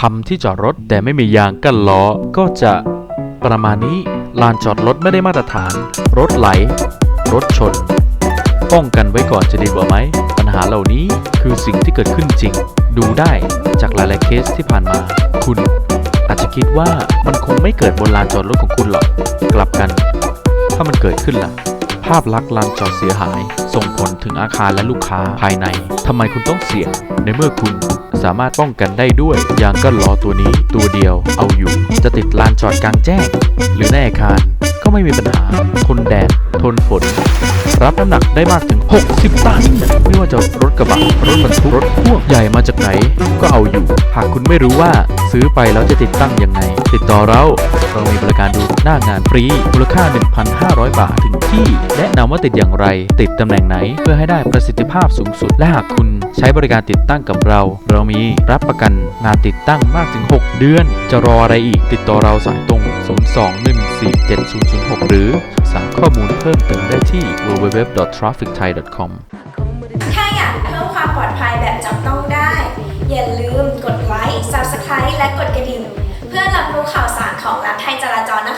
ทำที่จอดรถแต่ไม่มียางกั้นล้อก็จะประมาณนี้ลานจอดรถไม่ได้มาตรฐาน รถไหล รถชน ป้องกันไว้ก่อนจะดีกว่าไหม ปัญหาเหล่านี้คือสิ่งที่เกิดขึ้นจริง ดูได้จากหลายๆเคสที่ผ่านมา คุณอาจจะคิดว่ามันคงไม่เกิดบนลานจอดรถของคุณหรอก กลับกัน ถ้ามันเกิดขึ้นล่ะ ภาพลักษณ์ลานจอดเสียหาย ส่งผลถึงอาคารและลูกค้าภายในทำไมคุณต้องเสี่ยงในเมื่อคุณ สามารถป้องกันได้ด้วย ยางกั้นล้อตัวนี้ตัวเดียวเอาอยู่ จะติดลานจอดกลางแจ้ง หรือในอาคารก็ไม่มีปัญหาทนแดด ทนฝน รับน้ำหนักได้มากถึง 60 ตัน ไม่ว่าจะรถกระบะ รถบรรทุก รถพ่วงใหญ่มาจากไหน ก็เอาอยู่ หากคุณไม่รู้ว่าซื้อไปแล้วจะติดตั้งยังไง ติดต่อเรา เรามีบริการดูหน้างานฟรี มูลค่า 1,500 บาทถึงที่ แนะนำว่าติดอย่างไร ติดตำแหน่งไหน เพื่อให้ได้ประสิทธิภาพสูงสุด และหากคุณใช้บริการติดตั้งกับเรา เรามีรับประกันงานติดตั้งมากถึง 6 เดือน จะรออะไรอีก ติดต่อเราสายตรง 02-147-006หรือาข้อมูลเพิ่มเติมได้ที่ www.trafficthai.com ถ้าอยากเพิ่มความปลอดภัยแบบจับต้องได้ อย่าลืมกดไลค์ Subscribe และกดกระดิ่ง เพื่อรับรู้ข่าวสารของรัฐไทยจราจรนะคะ